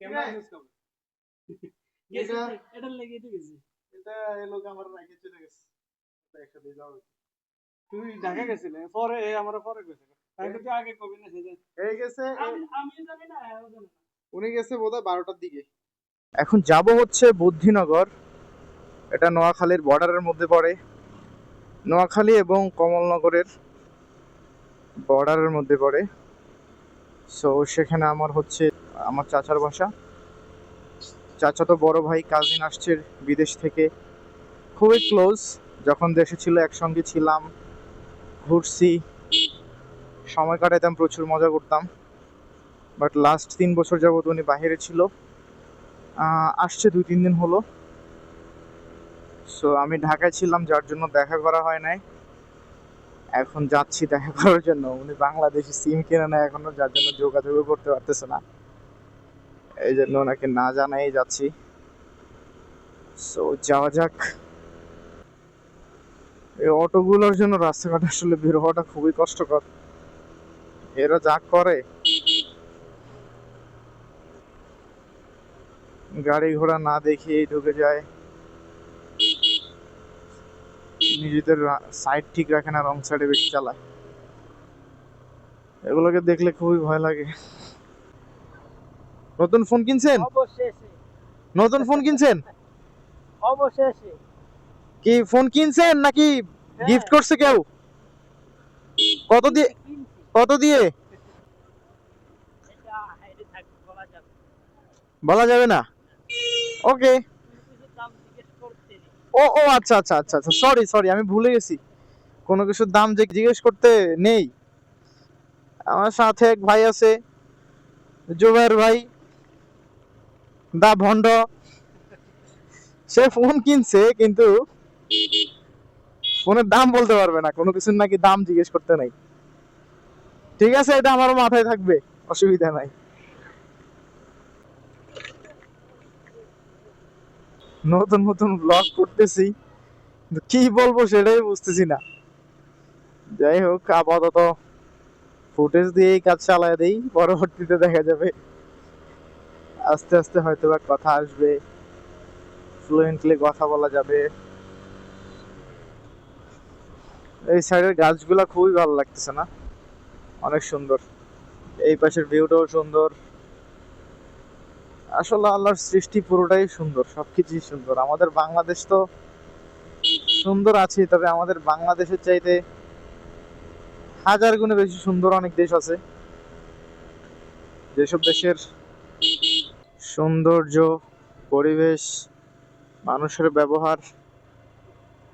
Camera use করবে এটা- এটা এই লোক আমার রাখে চলে গেছে একসাথে তুই ঢাকা গেছিলে পরে এ আমার পরে গেছে আগে কবি না এই গেছে আমি আমি জানি না। উনি গেছে বোধহয় বারোটার দিকে এখন যাব হচ্ছে বুদ্ধিনগর। এটা নোয়াখালীর বর্ডারের মধ্যে পড়ে। নোয়াখালী এবং কমলনগরের বর্ডারের মধ্যে পড়ে। সো সেখানে আমার হচ্ছে, আমার চাচার বাসা। চাচা তো বড় ভাই কাজিন আসছে বিদেশ থেকে। খুবই ক্লোজ যখন দেশে ছিল একসঙ্গে ছিলাম, ঘুরছি। সময় কাটাইতাম, প্রচুর মজা করতাম। বাট লাস্ট তিন বছর যাবত উনি বাইরে ছিল। আসছে দুই তিন দিন হলো। সো আমি ঢাকায় ছিলাম, যার জন্য দেখা করা হয় নাই। এখন যাচ্ছি দেখা করার জন্য। উনি বাংলাদেশি সিম কিনে নেয় এখনও, যার জন্য যোগাযোগও করতে পারতেছে না। এই জন্য ওনাকে না জানাই যাচ্ছি। সো যাওয়া যাক। এই অটোগুলোর জন্য রাস্তাঘাট আসলে বের হওয়াটা খুবই কষ্টকর। এরা যা করে। গাড়ি ঘোড়া না দেখিয়ে ঢুকে যায়। নিজেদের সাইড ঠিক রাখে না রং সাইডে বেশি চালায়। এগুলোকে দেখলে খুবই ভয় লাগে। নতুন ফোন কিনছেন? নতুন ফোন কিনছেন? অবশেষে। কি ফোন কিনছেন নাকি গিফট করছে কেউ? কত দিয়ে কত দিয়ে? বলা যাবে না? ওকে তুমি কিছু দাম জিজ্ঞেস করতে নেই ও ও আচ্ছা আচ্ছা আচ্ছা আচ্ছা সরি সরি আমি ভুলে গেছি। কোনো কিছুর দাম যে জিজ্ঞেস করতে নেই। আমার সাথে এক ভাই আছে, জুবের ভাই, দা ভন্ড সে ফোন কিনছে, কিন্তু ফোনের দাম বলতে পারবে না। কোনো কিছুর নাকি দাম জিজ্ঞেস করতে নাই। ঠিক আছে, এটা আমার মাথায় থাকবে, অসুবিধা নাই। নতুন নতুন ব্লগ করতেছি। কি বলব সেটাই বুঝতেছি না। যাই হোক, আপাতত ফুটেজ দিয়েই কাজ চালায় দেই, পরবর্তীতে দেখা যাবে। আস্তে আস্তে হয়তো বা কথা আসবে ফ্লুয়েন্টলি কথা বলা যাবে। এই সাইডের গাছগুলা খুবই ভালো লাগতেছে না? অনেক সুন্দর। এই পাশের ভিউটাও সুন্দর। আসলে আল্লাহর সৃষ্টি পুরোটাই সুন্দর, সবকিছুই সুন্দর। আমাদের বাংলাদেশ তো সুন্দর আছে, তবে আমাদের বাংলাদেশের চাইতে হাজার গুণে বেশি সুন্দর অনেক দেশ আছে। যেসব দেশের সৌন্দর্য, পরিবেশ, মানুষের ব্যবহার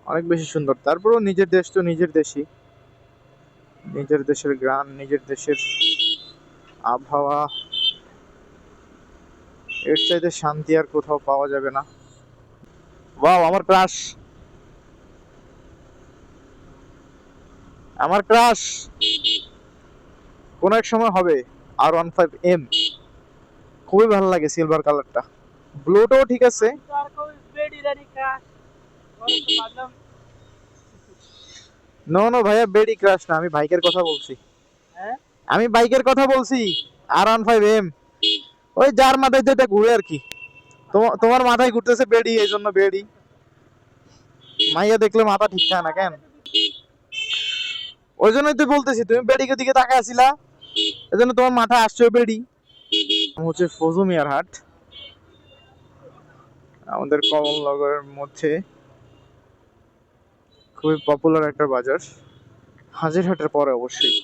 অনেক বেশি সুন্দর। তারপরেও নিজের দেশ তো নিজের দেশই। নিজের দেশের গ্রাম, নিজের দেশের আবহাওয়া এর চাইতে শান্তি আর কোথাও পাওয়া যাবে না। ওয়াও আমার ক্রাশ আমার ক্রাশ কোন এক সময় হবে আর ওয়ান ফাইভ এম খুবই ভালো লাগে সিলভার কালারটা ব্লুটাও ঠিক আছে। নো নো ভাইয়া বেডি ক্রাশ না। আমি বাইকের কথা বলছি। হ্যাঁ? আমি বাইকের কথা বলছি। আর ওয়ান ফাইভ এম ওই যার মাথায় যেটা ঘুরে আর কি। তোমা- তোমার মাথায় ঘুরতেছে বেডি, এই জন্য বেডি। মাইয়া দেখলে মাথা ঠিক থাকে না কেন? ওই জন্যই তো বলতেছি, তুমি বেডিকে দিকে তাকায় আছিলা, এই জন্য তোমার মাথা আসছে বেডি। হচ্ছে ফজু মিয়ার হাট। আমাদের কমলনগরের মধ্যে খুবই পপুলার একটা বাজার। হাজিরহাটের পরে অবশ্যই।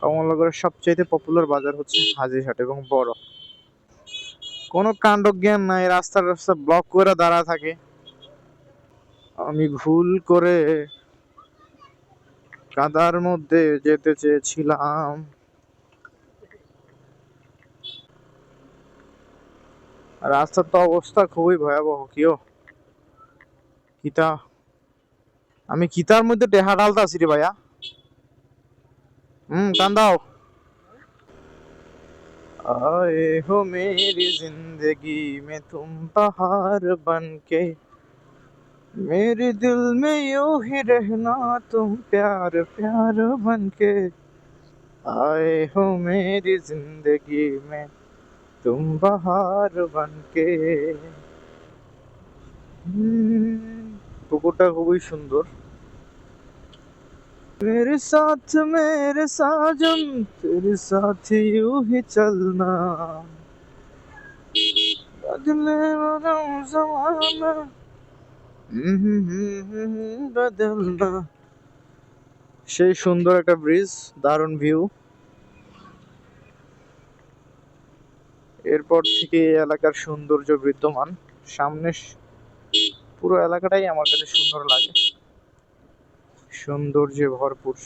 কমলনগরের সবচেয়ে পপুলার বাজার হচ্ছে হাজিরহাট এবং বড়। কোনো কাণ্ড জ্ঞান নাই, রাস্তা রাস্তা ব্লক করে দাঁড়া থাকে। আমি ভুল করে কাদার মধ্যে যেতে চেয়েছিলাম। রাস্তার তো অবস্থা খুবই ভয়াবহ, কিও? কিতা? আমি কিতার মধ্যে টেহা আছি রে ভাইয়া। হুম টান দাও आए हो मेरी जिंदगी में तुम बहार बन के मेरे दिल में यूं ही रहना तुम प्यार प्यार बन के आए हो मेरी जिंदगी में तुम बहार बन के পুকুরটা খুবই সুন্দর मेरे साथ मेरे साजन तेरे साथ यूं ही चलना बदले वाला जमाना বদলনা সেই সুন্দর একটা ব্রিজ দারুণ ভিউ এরপর থেকে এই এলাকার সৌন্দর্য বিদ্যমান সামনে স- পুরো এলাকাটাই আমার কাছে সুন্দর লাগে সৌন্দর্যে ভরপুর।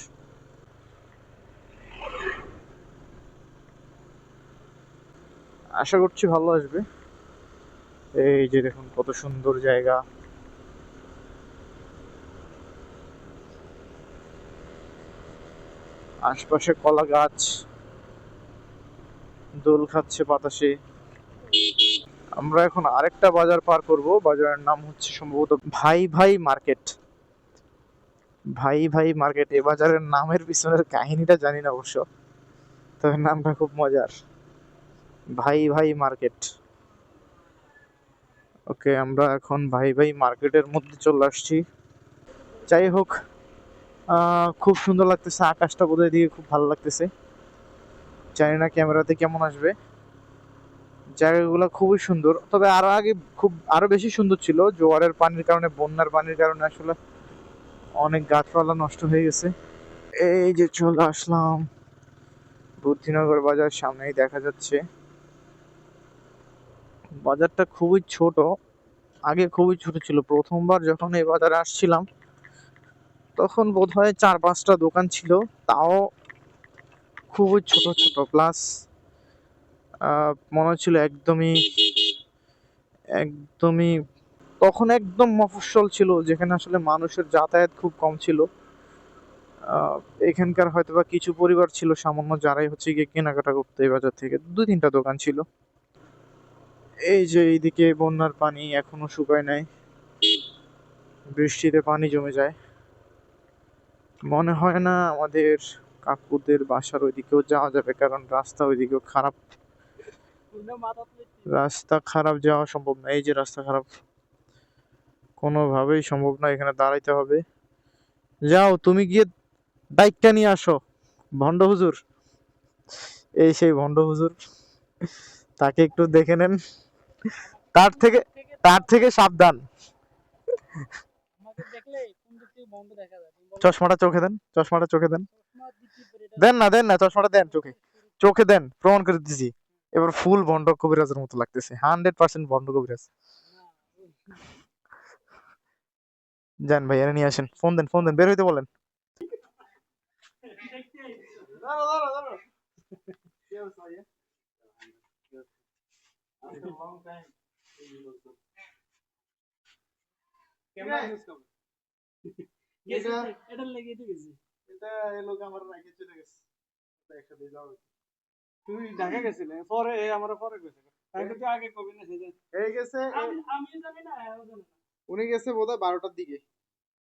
আশা করছি ভালো আসবে। এই যে দেখুন, কত সুন্দর জায়গা। আশপাশে কলা গাছ, দোল খাচ্ছে বাতাসে। আমরা এখন আরেকটা বাজার পার করব। বাজারের নাম হচ্ছে সম্ভবত ভাই ভাই মার্কেট। ভাই ভাই মার্কেট এ বাজারের নামের পিছনের কাহিনীটা জানি না অবশ্য। তবে নামটা খুব মজার। ভাই ভাই মার্কেট ওকে আমরা এখন ভাই ভাই মার্কেটের মধ্যে চলে আসছি। যাই হোক খুব সুন্দর লাগতেছে আকাশটা বোধহয় দিকে খুব ভালো লাগতেছে। জানি না ক্যামেরাতে কেমন আসবে। জায়গাগুলো খুবই সুন্দর। তবে আরও আগে খুব, আরও বেশি সুন্দর ছিল। জোয়ারের পানির কারণে, বন্যার পানির কারণে আসলে অনেক গাছপালা নষ্ট হয়ে গেছে। এই যে চলে আসলাম বুদ্ধিনগর বাজার, সামনেই দেখা যাচ্ছে। বাজারটা খুবই ছোট, আগে খুবই ছোট ছিল। প্রথমবার যখন এই বাজারে আসছিলাম, তখন বোধ হয় চার পাঁচটা দোকান ছিল, তাও খুবই ছোট ছোট। প্লাস মনে হচ্ছিল একদমই একদমই তখন একদম মফস্বল ছিল, যেখানে আসলে মানুষের যাতায়াত খুব কম ছিল। এখানকার হয়তো বা কিছু পরিবার ছিল, সামান্য যারাই হচ্ছে গিয়ে কেনাকাটা করতে এই বাজার থেকে। দুই তিনটা দোকান ছিল। এই যে এইদিকে বন্যার পানি এখনও শুকায় নাই। বৃষ্টিতে পানি জমে যায়। মনে হয় না আমাদের কাকুদের বাসার ওইদিকেও যাওয়া যাবে, কারণ রাস্তা ওইদিকেও খারাপ। রাস্তা খারাপ যাওয়া সম্ভব না, এই যে রাস্তা খারাপ। কোনোভাবেই সম্ভব না, এখানে দাঁড়াইতে হবে। যাও, তুমি গিয়ে বাইকটা নিয়ে আসো। ভণ্ড হুজুর। এই সেই ভণ্ড হুজুর। তাকে একটু দেখে নেন। তার থেকে তার থেকে সাবধান। চশমাটা চোখে দেন, চশমাটা চোখে দেন। দেন না দেন না, চশমাটা দেন চোখে। চোখে দেন, প্রমাণ করে দিছি। এবার ফুল ভণ্ড কবিরাজের মতো লাগতেছে। হান্ড্রেড পার্সেন্ট ভণ্ড কবিরাজ। যান ভাই এনে নিয়ে আসেন। ফোন দেন ফোন দেন বের হইতে বলেন। তুমি ঢাকা গেছিলে? পরে আমার পরে গেছে। আগে কবি না গেছে আমি জানে না। উনি গেছে বোধহয় বারোটার দিকে।